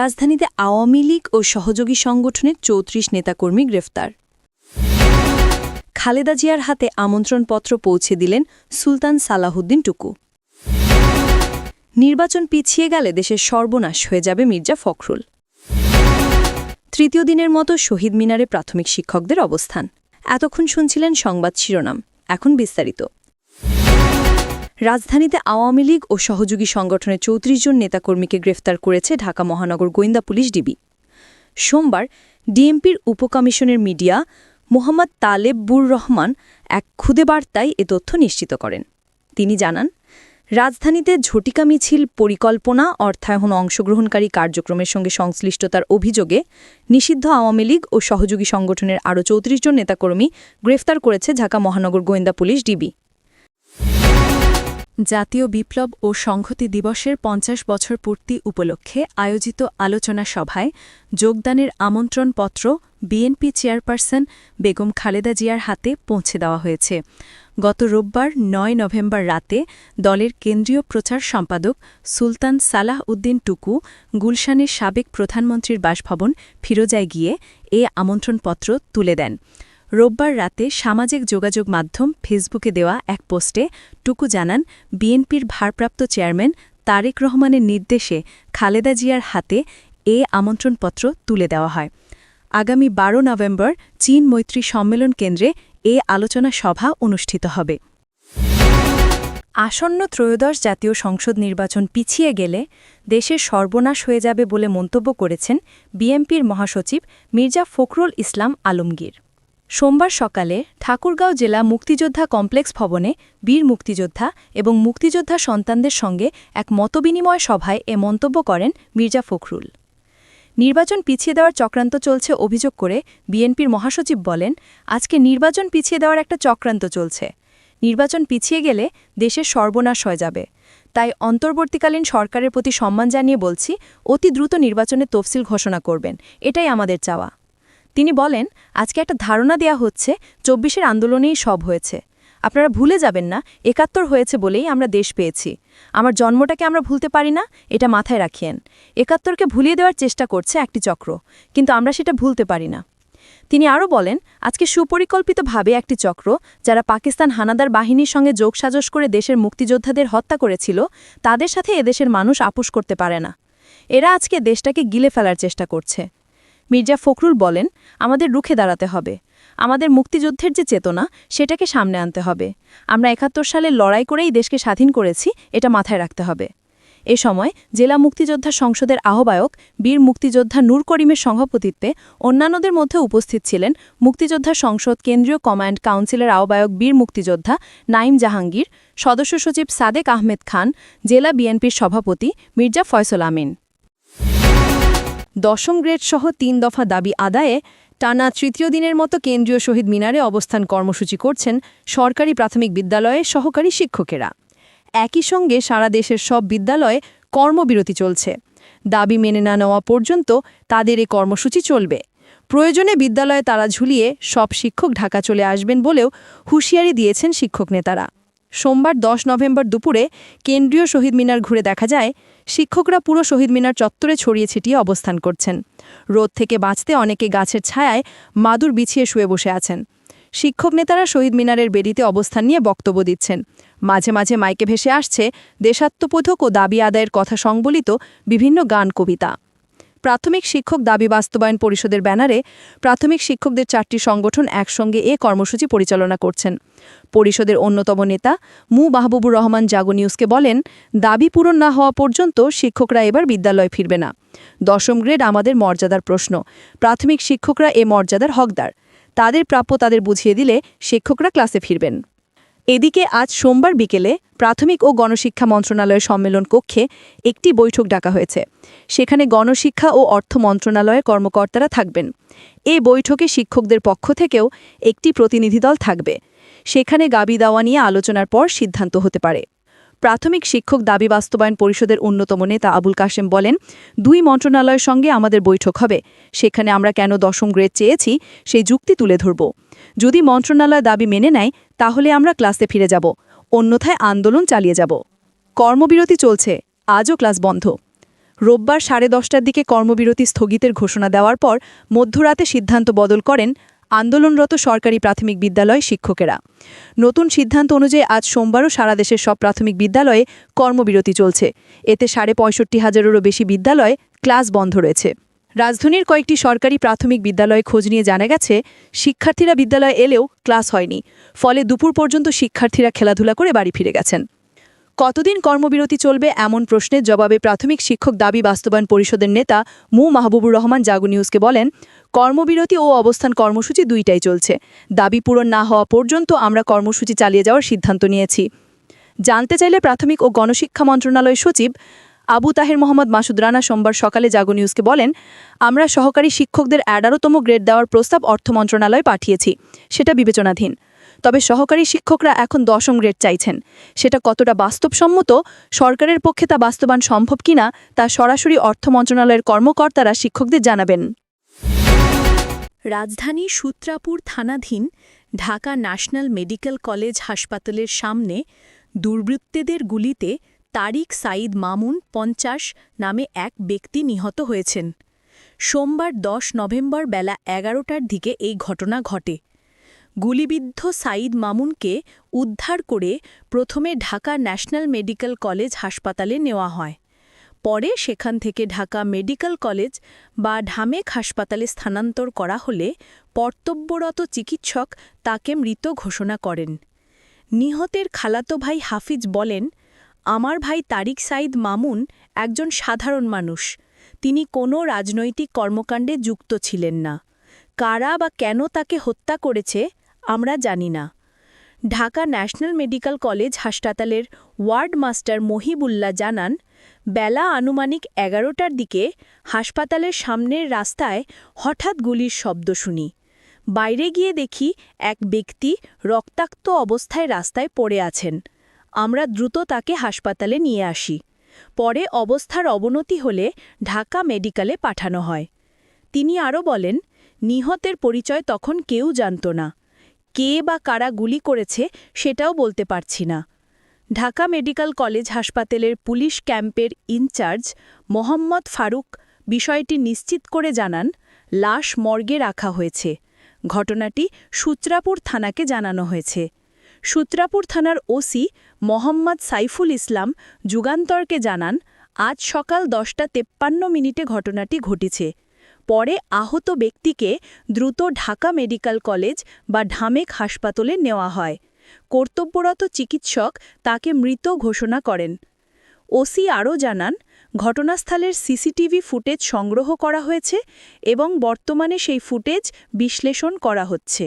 রাজধানীতে আওয়ামী লীগ ও সহযোগী সংগঠনের চৌত্রিশ নেতাকর্মী গ্রেফতার। খালেদা জিয়ার হাতে আমন্ত্রণপত্র পৌঁছে দিলেন সুলতান সালাহুদ্দিন টুকু। নির্বাচন পিছিয়ে গেলে দেশের সর্বনাশ হয়ে যাবে মির্জা ফখরুল। তৃতীয় দিনের মতো শহীদ মিনারে প্রাথমিক শিক্ষকদের অবস্থান। এতক্ষণ শুনছিলেন সংবাদ শিরোনাম, এখন বিস্তারিত। রাজধানীতে আওয়ামী লীগ ও সহযোগী সংগঠনের চৌত্রিশ জন নেতাকর্মীকে গ্রেফতার করেছে ঢাকা মহানগর গোয়েন্দা পুলিশ ডিবি। সোমবার ডিএমপির উপকমিশনের মিডিয়া মোহাম্মদ তালেবুর রহমান এক খুদে বার্তায় এ তথ্য নিশ্চিত করেন। তিনি জানান, রাজধানীতে ঝটিকা মিছিল পরিকল্পনা অর্থায়ন অংশগ্রহণকারী কার্যক্রমের সঙ্গে সংশ্লিষ্টতার অভিযোগে নিষিদ্ধ আওয়ামী লীগ ও সহযোগী সংগঠনের আরও চৌত্রিশ জন নেতাকর্মী গ্রেফতার করেছে ঢাকা মহানগর গোয়েন্দা পুলিশ ডিবি। জাতীয় বিপ্লব ও সংহতি দিবসের পঞ্চাশ বছর পূর্তি উপলক্ষে আয়োজিত আলোচনা সভায় যোগদানের আমন্ত্রণপত্র বিএনপি চেয়ারপারসন বেগম খালেদা জিয়ার হাতে পৌঁছে দেওয়া হয়েছে। গত রোববার নয় নভেম্বর রাতে দলের কেন্দ্রীয় প্রচার সম্পাদক সুলতান সালাহ উদ্দিন টুকু গুলশানের সাবেক প্রধানমন্ত্রীর বাসভবন ফিরোজায় গিয়ে এ আমন্ত্রণপত্র তুলে দেন। রোববার রাতে সামাজিক যোগাযোগ মাধ্যম ফেসবুকে দেওয়া এক পোস্টে টুকু জানান, বিএনপির ভারপ্রাপ্ত চেয়ারম্যান তারেক রহমানের নির্দেশে খালেদা জিয়ার হাতে এ আমন্ত্রণপত্র তুলে দেওয়া হয়। আগামী বারো নভেম্বর চীন মৈত্রী সম্মেলন কেন্দ্রে এ আলোচনা সভা অনুষ্ঠিত হবে। আসন্ন ত্রয়োদশ জাতীয় সংসদ নির্বাচন পিছিয়ে গেলে দেশের সর্বনাশ হয়ে যাবে বলে মন্তব্য করেছেন বিএমপির মহাসচিব মির্জা ফখরুল ইসলাম আলমগীর। সোমবার সকালে ঠাকুরগাঁও জেলা মুক্তিযোদ্ধা কমপ্লেক্স ভবনে বীর মুক্তিযোদ্ধা এবং মুক্তিযোদ্ধা সন্তানদের সঙ্গে এক মতবিনিময় সভায় এ মন্তব্য করেন মির্জা ফখরুল। নির্বাচন পিছিয়ে দেওয়ার চক্রান্ত চলছে অভিযোগ করে বিএনপির মহাসচিব বলেন, আজকে নির্বাচন পিছিয়ে দেওয়ার একটা চক্রান্ত চলছে। নির্বাচন পিছিয়ে গেলে দেশের সর্বনাশ হয়ে যাবে। তাই অন্তর্বর্তীকালীন সরকারের প্রতি সম্মান জানিয়ে বলছি, অতি দ্রুত নির্বাচনের তফসিল ঘোষণা করবেন। এটাই আমাদের চাওয়া। তিনি বলেন, আজকে একটা ধারণা দেয়া হচ্ছে, চব্বিশের আন্দোলনেই সব হয়েছে। আপনারা ভুলে যাবেন না, একাত্তর হয়েছে বলেই আমরা দেশ পেয়েছি। আমার জন্মটাকে আমরা ভুলতে পারি না, এটা মাথায় রাখিয়েন। একাত্তরকে ভুলিয়ে দেওয়ার চেষ্টা করছে একটি চক্র, কিন্তু আমরা সেটা ভুলতে পারি না। তিনি আরও বলেন, আজকে সুপরিকল্পিতভাবে একটি চক্র, যারা পাকিস্তান হানাদার বাহিনীর সঙ্গে যোগসাজশ করে দেশের মুক্তিযোদ্ধাদের হত্যা করেছিল, তাদের সাথে এদেশের মানুষ আপোষ করতে পারে না। এরা আজকে দেশটাকে গিলে ফেলার চেষ্টা করছে। মির্জা ফখরুল বলেন, আমাদের রুখে দাঁড়াতে হবে। আমাদের মুক্তিযুদ্ধের যে চেতনা, সেটাকে সামনে আনতে হবে। আমরা একাত্তর সালে লড়াই করেই দেশকে স্বাধীন করেছি, এটা মাথায় রাখতে হবে। এ সময় জেলা মুক্তিযোদ্ধা সংসদের আহ্বায়ক, বীর মুক্তিযোদ্ধা নূর করিমের সভাপতিত্বে অন্যান্যদের মধ্যে উপস্থিত ছিলেন মুক্তিযোদ্ধা সংসদ কেন্দ্রীয় কমান্ড কাউন্সিলের আহ্বায়ক বীর মুক্তিযোদ্ধা নাইম জাহাঙ্গীর, সদস্য সচিব সাদেক আহমেদ খান, জেলা বিএনপির সভাপতি মির্জা ফয়সল আমিন। দশম গ্রেড সহ তিন দফা দাবি আদায়ে টানা তৃতীয় দিনের মতো কেন্দ্রীয় শহীদ মিনারে অবস্থান কর্মসূচি করছেন সরকারি প্রাথমিক বিদ্যালয়ে সহকারী শিক্ষকেরা। একই সঙ্গে সারা দেশের সব বিদ্যালয়ে কর্মবিরতি চলছে। দাবি মেনে না নেওয়া পর্যন্ত তাদের এ কর্মসূচি চলবে। প্রয়োজনে বিদ্যালয়ে তারা ঝুলিয়ে সব শিক্ষক ঢাকা চলে আসবেন বলেও হুঁশিয়ারি দিয়েছেন শিক্ষক নেতারা। সোমবার দশ নভেম্বর দুপুরে কেন্দ্রীয় শহীদ মিনার ঘুরে দেখা যায়, শিক্ষকরা পুরো শহীদ মিনার চত্বরে ছড়িয়ে ছিটিয়ে অবস্থান করছেন। রোদ থেকে বাঁচতে অনেকে গাছের ছায়ায় মাদুর বিছিয়ে শুয়ে বসে আছেন। শিক্ষক নেতারা শহীদ মিনারের বেদিতে অবস্থান নিয়ে বক্তব্য দিচ্ছেন। মাঝে মাঝে মাইকে ভেসে আসছে দেশাত্মবোধক ও দাবি আদায়ের কথা সংবলিত বিভিন্ন গান কবিতা। প্রাথমিক শিক্ষক দাবি বাস্তবায়ন পরিষদের ব্যানারে প্রাথমিক শিক্ষকদের চারটি সংগঠন একসঙ্গে এ কর্মসূচি পরিচালনা করছেন। পরিষদের অন্যতম নেতা মু. মাহবুবুর রহমান জাগো নিউজকে বলেন, দাবি পূরণ না হওয়া পর্যন্ত শিক্ষকরা এবার বিদ্যালয়ে ফিরবে না। দশম গ্রেড আমাদের মর্যাদার প্রশ্ন। প্রাথমিক শিক্ষকরা এ মর্যাদার হকদার। তাদের প্রাপ্য তাদের বুঝিয়ে দিলে শিক্ষকরা ক্লাসে ফিরবেন। এদিকে আজ সোমবার বিকেলে প্রাথমিক ও গণশিক্ষা মন্ত্রণালয়ের সম্মেলন কক্ষে একটি বৈঠক ডাকা হয়েছে। সেখানে গণশিক্ষা ও অর্থ মন্ত্রণালয়ের কর্মকর্তারা থাকবেন। এ বৈঠকে শিক্ষকদের পক্ষ থেকেও একটি প্রতিনিধি দল থাকবে। সেখানে গাবি দাওয়া নিয়ে আলোচনার পর সিদ্ধান্ত হতে পারে। প্রাথমিক শিক্ষক দাবি বাস্তবায়ন পরিষদের অন্যতম নেতা আবুল কাশেম বলেন, দুই মন্ত্রণালয়ের সঙ্গে আমাদের বৈঠক হবে, সেখানে আমরা কেন দশম গ্রেড চেয়েছি সেই যুক্তি তুলে ধরব। যদি মন্ত্রণালয় দাবি মেনে নেয়, তাহলে আমরা ক্লাসে ফিরে যাব, অন্যথায় আন্দোলন চালিয়ে যাব। কর্মবিরতি চলছে, আজও ক্লাস বন্ধ। রোববার সাড়ে দশটার দিকে কর্মবিরতি স্থগিতের ঘোষণা দেওয়ার পর মধ্যরাতে সিদ্ধান্ত বদল করেন আন্দোলনরত সরকারি প্রাথমিক বিদ্যালয় শিক্ষকেরা। নতুন সিদ্ধান্ত অনুযায়ী আজ সোমবারও সারা দেশের সব প্রাথমিক বিদ্যালয়ে কর্মবিরতি চলছে। এতে সাড়ে পঁয়ষট্টি হাজারেরও বেশি বিদ্যালয়ে ক্লাস বন্ধ রয়েছে। রাজধানীর কয়েকটি সরকারি প্রাথমিক বিদ্যালয়ে খোঁজ নিয়ে জানা গেছে, শিক্ষার্থীরা বিদ্যালয়ে এলেও ক্লাস হয়নি। ফলে দুপুর পর্যন্ত শিক্ষার্থীরা খেলাধুলা করে বাড়ি ফিরে গেছেন। কতদিন কর্মবিরতি চলবে এমন প্রশ্নের জবাবে প্রাথমিক শিক্ষক দাবি বাস্তবায়ন পরিষদের নেতা মু মাহবুবুর রহমান জাগু নিউজকে বলেন কর্মবিরতি ও অবস্থান কর্মসূচি দুইটাই চলছে। দাবি পূরণ না হওয়া পর্যন্ত আমরা কর্মসূচি চালিয়ে যাওয়ার সিদ্ধান্ত নিয়েছি। জানতে চাইলে প্রাথমিক ও গণশিক্ষা মন্ত্রণালয় সচিব আবু তাহের মোহাম্মদ মাসুদ রানা সোমবার সকালে জাগো নিউজকে বলেন, আমরা সহকারী শিক্ষকদের এগারোতম গ্রেড দেওয়ার প্রস্তাব অর্থ মন্ত্রণালয়ে পাঠিয়েছি, সেটা বিবেচনাধীন। তবে সহকারী শিক্ষকরা এখন দশম গ্রেড চাইছেন। সেটা কতটা বাস্তবসম্মত, সরকারের পক্ষে তা বাস্তবায়ন সম্ভব কিনা, তা সরাসরি অর্থ মন্ত্রণালয়ের কর্মকর্তারা শিক্ষকদের জানাবেন। রাজধানীর সূত্রাপুর থানাধীন ঢাকা ন্যাশনাল মেডিকেল কলেজ হাসপাতালের সামনে দুর্বৃত্তদের গুলিতে তারিক সাইদ মামুন পঞ্চাশ নামে এক ব্যক্তি নিহত হয়েছেন। সোমবার দশ নভেম্বর বেলা এগারোটার দিকে এই ঘটনা ঘটে। গুলিবিদ্ধ সাইদ মামুনকে উদ্ধার করে প্রথমে ঢাকা ন্যাশনাল মেডিকেল কলেজ হাসপাতালে নেওয়া হয়। পরে সেখান থেকে ঢাকা মেডিকেল কলেজ বা ঢামেক হাসপাতালে স্থানান্তর করা হলে কর্তব্যরত চিকিৎসক তাকে মৃত ঘোষণা করেন। নিহতের খালাতো ভাই হাফিজ বলেন, আমার ভাই তারিক সাইদ মামুন একজন সাধারণ মানুষ। তিনি কোনো রাজনৈতিক কর্মকাণ্ডে যুক্ত ছিলেন না। কারা বা কেন তাকে হত্যা করেছে আমরা জানি না। ঢাকা ন্যাশনাল মেডিকেল কলেজ হাসপাতালের ওয়ার্ড মাস্টার মহিবুল্লাহ জানান, বেলা আনুমানিক এগারোটার দিকে হাসপাতালের সামনের রাস্তায় হঠাৎ গুলির শব্দ শুনি। বাইরে গিয়ে দেখি এক ব্যক্তি রক্তাক্ত অবস্থায় রাস্তায় পড়ে আছেন। আমরা দ্রুত তাকে হাসপাতালে নিয়ে আসি। পরে অবস্থার অবনতি হলে ঢাকা মেডিকেলে পাঠানো হয়। তিনি আরও বলেন, নিহতের পরিচয় তখন কেউ জানত না। কে বা কারা গুলি করেছে সেটাও বলতে পারছি না। ঢাকা মেডিকেল কলেজ হাসপাতালের পুলিশ ক্যাম্পের ইনচার্জ মোহাম্মদ ফারুক বিষয়টি নিশ্চিত করে জানান, লাশ মর্গে রাখা হয়েছে। ঘটনাটি সূত্রাপুর থানাকে জানানো হয়েছে। সূত্রাপুর থানার ওসি মোহাম্মদ সাইফুল ইসলাম যুগান্তরকে জানান, আজ সকাল দশটা তেপ্পান্ন মিনিটে ঘটনাটি ঘটেছে। পরে আহত ব্যক্তিকে দ্রুত ঢাকা মেডিকেল কলেজ বা ঢামেক হাসপাতালে নেওয়া হয়। কর্তব্যরত চিকিৎসক তাকে মৃত ঘোষণা করেন। ওসি আরও জানান, ঘটনাস্থলের সিসিটিভি ফুটেজ সংগ্রহ করা হয়েছে এবং বর্তমানে সেই ফুটেজ বিশ্লেষণ করা হচ্ছে।